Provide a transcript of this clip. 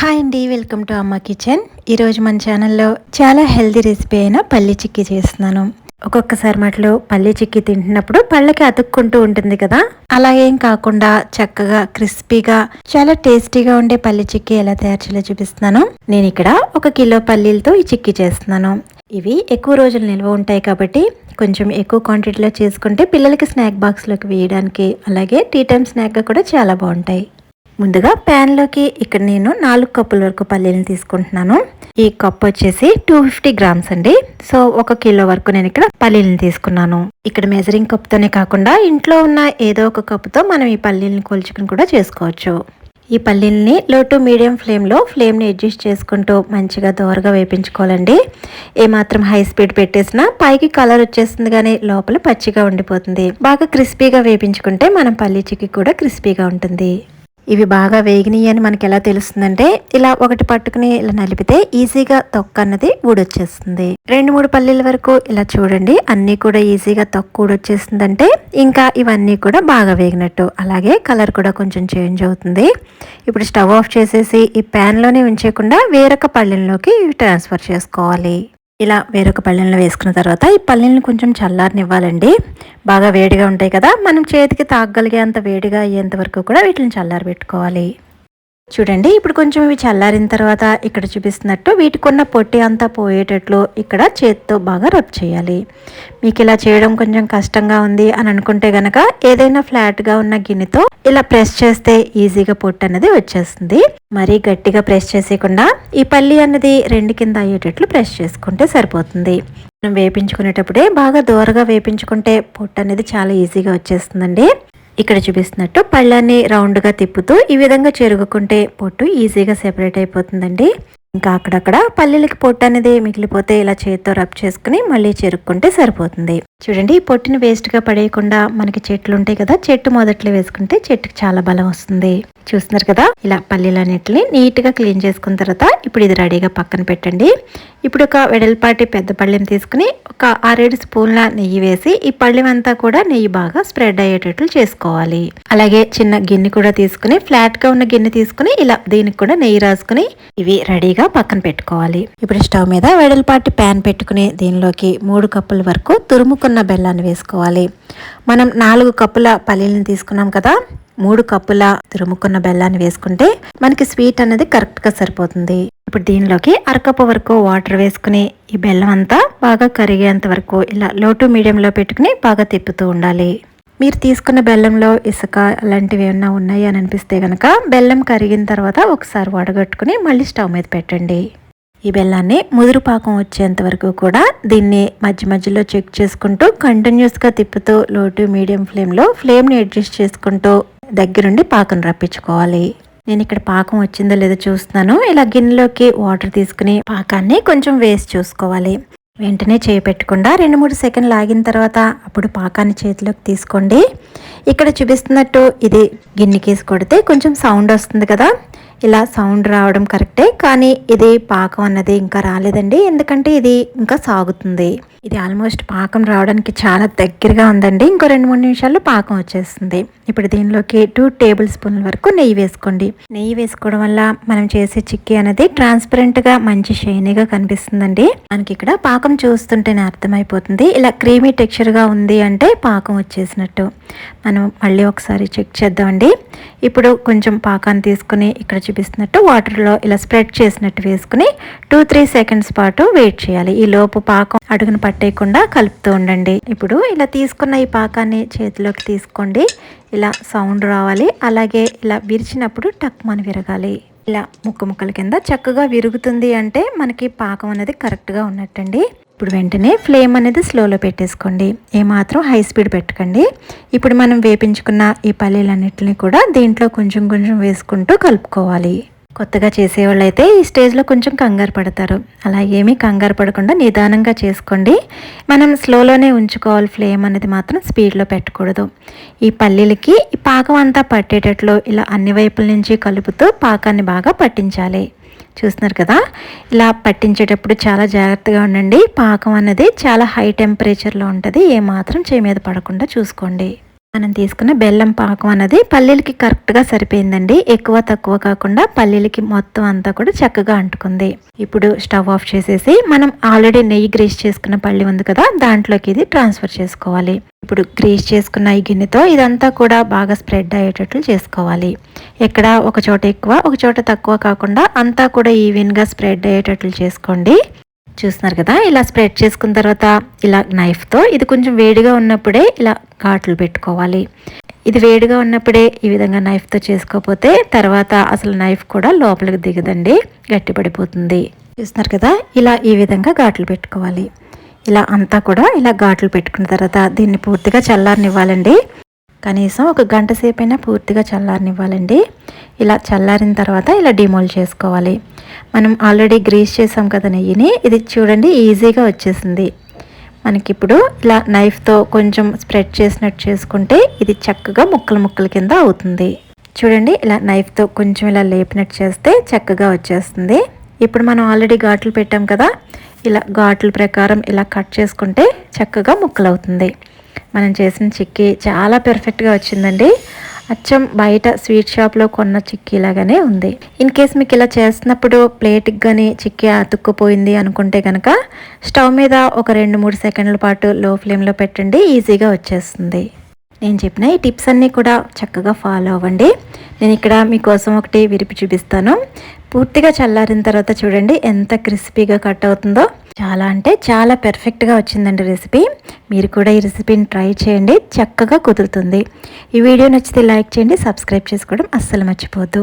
Hi అండి welcome to అమ్మ kitchen ఈరోజు మన ఛానల్లో చాలా హెల్దీ రెసిపీ అయిన పల్లి చిక్కీ చేస్తున్నాను. ఒక్కొక్కసారి మట్లో పల్లి చిక్కీ తింటున్నప్పుడు పళ్ళకి అతుక్కుంటూ ఉంటుంది కదా? అలా ఏం కాకుండా చక్కగా క్రిస్పీగా చాలా టేస్టీగా ఉండే పల్లి చిక్కీ ఎలా తయారు చేయాలో చూపిస్తున్నాను. నేను ఇక్కడ ఒక కిలో పల్లీలతో ఈ చిక్కీ చేస్తున్నాను. ఇవి ఎక్కువ రోజులు నిల్వ ఉంటాయి కాబట్టి కొంచెం ఎక్కువ క్వాంటిటీలో చేసుకుంటే పిల్లలకి స్నాక్ బాక్స్లోకి వేయడానికి అలాగే టీ టైమ్ స్నాక్గా కూడా చాలా బాగుంటాయి. ముందుగా ప్యాన్లోకి ఇక్కడ నేను నాలుగు కప్పుల వరకు పల్లీలను తీసుకుంటున్నాను. ఈ కప్ వచ్చేసి టూ ఫిఫ్టీ గ్రామ్స్ అండి. సో ఒక కిలో వరకు నేను ఇక్కడ పల్లీలను తీసుకున్నాను. ఇక్కడ మెజరింగ్ కప్తోనే కాకుండా ఇంట్లో ఉన్న ఏదో ఒక కప్పుతో మనం ఈ పల్లీలను కొలుచుకుని కూడా చేసుకోవచ్చు. ఈ పల్లీల్ని లో టు మీడియం ఫ్లేమ్లో ఫ్లేమ్ని అడ్జస్ట్ చేసుకుంటూ మంచిగా దోరగా వేపించుకోవాలండి. ఏమాత్రం హై స్పీడ్ పెట్టేసినా పైకి కలర్ వచ్చేస్తుంది కానీ లోపల పచ్చిగా ఉండిపోతుంది. బాగా క్రిస్పీగా వేపించుకుంటే మనం పల్లీ చిక్కి కూడా క్రిస్పీగా ఉంటుంది. ఇవి బాగా వేగినాయి అని మనకి ఎలా తెలుస్తుందంటే ఇలా ఒకటి పట్టుకుని ఇలా నలిపితే ఈజీగా తొక్క అన్నది ఊడొచ్చేస్తుంది. రెండు మూడు పల్లీల వరకు ఇలా చూడండి అన్నీ కూడా ఈజీగా తొక్క ఊడొచ్చేస్తుందంటే ఇంకా ఇవన్నీ కూడా బాగా వేగినట్టు. అలాగే కలర్ కూడా కొంచెం చేంజ్ అవుతుంది. ఇప్పుడు స్టవ్ ఆఫ్ చేసేసి ఈ ప్యాన్లోనే ఉంచేయకుండా వేరొక పళ్ళెంలోకి ట్రాన్స్ఫర్ చేసుకోవాలి. ఇలా వేరొక పళ్ళెంలో వేసుకున్న తర్వాత ఈ పళ్ళెంని కొంచెం చల్లారనివ్వాలండి. బాగా వేడిగా ఉంటాయి కదా మనం చేతికి తాగగలిగేంత వేడిగా అయ్యేంత వరకు కూడా వీటిని చల్లారి పెట్టుకోవాలి చూడండి ఇప్పుడు కొంచెం ఇవి చల్లారిన తర్వాత ఇక్కడ చూపిస్తున్నట్టు వీటికున్న పొట్టి అంతా పోయేటట్లు ఇక్కడ చేతితో బాగా రబ్ చేయాలి. మీకు ఇలా చేయడం కొంచెం కష్టంగా ఉంది అని అనుకుంటే గనక ఏదైనా ఫ్లాట్గా ఉన్న గిన్నెతో ఇలా ప్రెస్ చేస్తే ఈజీగా పొట్టు అనేది వచ్చేస్తుంది. మరీ గట్టిగా ప్రెస్ చేసేయకుండా ఈ పల్లి అన్నది రెండు కింద అయ్యేటట్లు ప్రెస్ చేసుకుంటే సరిపోతుంది. మనం వేపించుకునేటప్పుడే బాగా దూరగా వేపించుకుంటే పొట్టు అనేది చాలా ఈజీగా వచ్చేస్తుందండి. ఇక్కడ చూపిస్తున్నట్టు పళ్ళాన్ని రౌండ్గా తిప్పుతూ ఈ విధంగా చెరుగుకుంటే పొట్టు ఈజీగా సెపరేట్ అయిపోతుందండి. ఇంకా అక్కడక్కడ పల్లెలకి పొట్టు అనేది మిగిలిపోతే ఇలా చేతితో రబ్ చేసుకుని మళ్ళీ చెరుక్కుంటే సరిపోతుంది. చూడండి ఈ పొట్టుని వేస్ట్గా పడేయకుండా మనకి చెట్లు ఉంటాయి కదా చెట్టు మొదట్లో వేసుకుంటే చెట్టుకి చాలా బలం వస్తుంది. చూస్తున్నారు కదా ఇలా పల్లీలన్నిటిని నీట్గా క్లీన్ చేసుకున్న తర్వాత ఇప్పుడు ఇది రెడీగా పక్కన పెట్టండి. ఇప్పుడు ఒక వెడల్పాటి పెద్ద పళ్ళెం తీసుకుని ఒక ఆరేడు స్పూన్ల నెయ్యి వేసి ఈ పళ్ళెం అంతా కూడా నెయ్యి బాగా స్ప్రెడ్ అయ్యేటట్లు చేసుకోవాలి. అలాగే చిన్న గిన్నె కూడా తీసుకుని ఫ్లాట్గా ఉన్న గిన్నె తీసుకుని ఇలా దీనికి కూడా నెయ్యి రాసుకుని ఇవి రెడీగా పక్కన పెట్టుకోవాలి. ఇప్పుడు స్టవ్ మీద వెడల్పాటి ప్యాన్ పెట్టుకుని దీనిలోకి మూడు కప్పుల వరకు తురుముకున్న బెల్లాన్ని వేసుకోవాలి. మనం నాలుగు కప్పుల పల్లీలను తీసుకున్నాం కదా మూడు కప్పుల తురుముకున్న బెల్లాన్ని వేసుకుంటే మనకి స్వీట్ అనేది కరెక్ట్గా సరిపోతుంది. ఇప్పుడు దీనిలోకి అరకప్పు వరకు వాటర్ వేసుకుని ఈ బెల్లం అంతా బాగా కరిగేంత వరకు ఇలా లో టు మీడియంలో పెట్టుకుని బాగా తిప్పుతూ ఉండాలి. మీరు తీసుకున్న బెల్లంలో ఇసుక అలాంటివి ఏమన్నా ఉన్నాయి అని అనిపిస్తే కనుక బెల్లం కరిగిన తర్వాత ఒకసారి వడగట్టుకుని మళ్ళీ స్టవ్ మీద పెట్టండి. ఈ బెల్లాన్ని ముదురు పాకం వచ్చేంత వరకు కూడా దీన్ని మధ్య మధ్యలో చెక్ చేసుకుంటూ కంటిన్యూస్గా తిప్పుతూ లో టు మీడియం ఫ్లేమ్లో ఫ్లేమ్ని అడ్జస్ట్ చేసుకుంటూ దగ్గరుండి పాకం రప్పించుకోవాలి. నేను ఇక్కడ పాకం వచ్చిందో లేదో చూస్తున్నాను. ఇలా గిన్నెలోకి వాటర్ తీసుకుని పాకాన్ని కొంచెం వేస్ట్ చూసుకోవాలి. వెంటనే చేపెట్టకుండా రెండు మూడు సెకండ్లు ఆగిన తర్వాత అప్పుడు పాకాన్ని చేతిలోకి తీసుకోండి. ఇక్కడ చూపిస్తున్నట్టు ఇది గిన్నెకేసి కొడితే కొంచెం సౌండ్ వస్తుంది కదా. ఇలా సౌండ్ రావడం కరెక్టే కానీ ఇది పాకం అన్నది ఇంకా రాలేదండి. ఎందుకంటే ఇది ఇంకా సాగుతుంది. ఇది ఆల్మోస్ట్ పాకం రావడానికి చాలా దగ్గరగా ఉందండి. ఇంకో రెండు మూడు నిమిషాల్లో పాకం వచ్చేస్తుంది. ఇప్పుడు దీనిలోకి టూ టేబుల్ స్పూన్ల వరకు నెయ్యి వేసుకోండి. నెయ్యి వేసుకోవడం వల్ల మనం చేసే చిక్కీ అనేది ట్రాన్స్పరెంట్గా మంచి షైనీగా కనిపిస్తుందండి. మనకి ఇక్కడ పాకం చూస్తుంటేనే అర్థమైపోతుంది. ఇలా క్రీమీ టెక్చర్గా ఉంది అంటే పాకం వచ్చేసినట్టు. మనం మళ్ళీ ఒకసారి చెక్ చేద్దామండి. ఇప్పుడు కొంచెం పాకాన్ని తీసుకుని ఇక్కడ చూపిస్తున్నట్టు వాటర్లో ఇలా స్ప్రెడ్ చేసినట్టు వేసుకుని టూ త్రీ సెకండ్స్ పాటు వెయిట్ చేయాలి. ఈ లోపు పాకం అడుగును పట్టేయకుండా కలుపుతూ ఉండండి. ఇప్పుడు ఇలా తీసుకున్న ఈ పాకాన్ని చేతిలోకి తీసుకోండి. ఇలా సౌండ్ రావాలి. అలాగే ఇలా విరిచినప్పుడు టక్ మన విరగాలి. ఇలా ముక్క ముక్కల కింద చక్కగా విరుగుతుంది అంటే మనకి పాకం అనేది కరెక్ట్గా ఉన్నట్టండి. ఇప్పుడు వెంటనే ఫ్లేమ్ అనేది స్లోలో పెట్టేసుకోండి. ఏమాత్రం హై స్పీడ్ పెట్టకండి. ఇప్పుడు మనం వేపించుకున్న ఈ పల్లీలన్నింటినీ కూడా దీంట్లో కొంచెం కొంచెం వేసుకుంటూ కలుపుకోవాలి. కొత్తగా చేసేవాళ్ళు అయితే ఈ స్టేజ్లో కొంచెం కంగారు పడతారు. అలా ఏమీ కంగారు పడకుండా నిదానంగా చేసుకోండి. మనం స్లోలోనే ఉంచుకోవాలి ఫ్లేమ్ అనేది మాత్రం స్పీడ్లో పెట్టకూడదు. ఈ పల్లీలకి ఈ పాకం అంతా పట్టేటట్లు ఇలా అన్ని వైపుల నుంచి కలుపుతూ పాకాన్ని బాగా పట్టించాలి. చూస్తున్నారు కదా? ఇలా పట్టించేటప్పుడు చాలా జాగ్రత్తగా ఉండండి. పాకం అనేది చాలా హై టెంపరేచర్లో ఉంటుంది. ఏమాత్రం చేయి మీద పడకుండా చూసుకోండి. మనం తీసుకున్న బెల్లం పాకం అనేది పల్లీలకి కరెక్ట్గా సరిపోయిందండి. ఎక్కువ తక్కువ కాకుండా పల్లీలకి మొత్తం అంతా కూడా చక్కగా అంటుకుంది. ఇప్పుడు స్టవ్ ఆఫ్ చేసేసి మనం ఆల్రెడీ నెయ్యి గ్రీస్ చేసుకున్న పల్లి ఉంది కదా దాంట్లోకి ఇది ట్రాన్స్ఫర్ చేసుకోవాలి. ఇప్పుడు గ్రీస్ చేసుకున్న ఈ గిన్నెతో ఇదంతా కూడా బాగా స్ప్రెడ్ అయ్యేటట్లు చేసుకోవాలి. ఎక్కడ ఒక చోట ఎక్కువ ఒక చోట తక్కువ కాకుండా అంతా కూడా ఈవెన్గా స్ప్రెడ్ అయ్యేటట్లు చేసుకోండి. చూస్తున్నారు కదా ఇలా స్ప్రెడ్ చేసుకున్న తర్వాత ఇలా నైఫ్తో ఇది కొంచెం వేడిగా ఉన్నప్పుడే ఇలా ఘాట్లు పెట్టుకోవాలి. ఇది వేడిగా ఉన్నప్పుడే ఈ విధంగా నైఫ్తో చేసుకోకపోతే తర్వాత అసలు నైఫ్ కూడా లోపలికి దిగదండి గట్టిపడిపోతుంది. చూస్తున్నారు కదా ఇలా ఈ విధంగా ఘాట్లు పెట్టుకోవాలి. ఇలా అంతా కూడా ఇలా ఘాట్లు పెట్టుకున్న తర్వాత దీన్ని పూర్తిగా చల్లారనివ్వాలండి. కనీసం ఒక గంట సేపైనా పూర్తిగా చల్లారనివ్వాలండి. ఇలా చల్లారిన తర్వాత ఇలా డిమోల్ చేసుకోవాలి. మనం ఆల్రెడీ గ్రీస్ చేసాం కదా నెయ్యిని ఇది చూడండి ఈజీగా వచ్చేసింది. మనకిప్పుడు ఇలా నైఫ్తో కొంచెం స్ప్రెడ్ చేసినట్టు చేసుకుంటే ఇది చక్కగా ముక్కలు ముక్కల కింద అవుతుంది. చూడండి ఇలా నైఫ్తో కొంచెం ఇలా లేపినట్టు చేస్తే చక్కగా వచ్చేస్తుంది. ఇప్పుడు మనం ఆల్రెడీ ఘాట్లు పెట్టాం కదా ఇలా ఘాట్ల ప్రకారం ఇలా కట్ చేసుకుంటే చక్కగా ముక్కలు అవుతుంది మనం చేసిన చిక్కీ చాలా పెర్ఫెక్ట్గా వచ్చిందండి. అచ్చం బయట స్వీట్ షాప్లో కొన్న చిక్కీ లాగానే ఉంది. ఇన్ కేస్ మీకు ఇలా చేస్తున్నప్పుడు ప్లేట్కి కానీ చిక్కీ అతుక్కుపోయింది అనుకుంటే కనుక స్టవ్ మీద ఒక రెండు మూడు సెకండ్ల పాటు లో ఫ్లేమ్లో పెట్టండి ఈజీగా వచ్చేస్తుంది. నేను చెప్పిన ఈ టిప్స్ అన్నీ కూడా చక్కగా ఫాలో అవ్వండి. నేను ఇక్కడ మీకోసం ఒకటి విరిపి చూపిస్తాను. పూర్తిగా చల్లారిన తర్వాత చూడండి ఎంత క్రిస్పీగా కట్ అవుతుందో. చాలా అంటే చాలా పెర్ఫెక్ట్గా వచ్చిందండి రెసిపీ మీరు కూడా ఈ రెసిపీని ట్రై చేయండి. చక్కగా కుదురుతుంది. ఈ వీడియో నచ్చితే లైక్ చేయండి సబ్స్క్రైబ్ చేసుకోవడం అస్సలు మర్చిపోద్దు.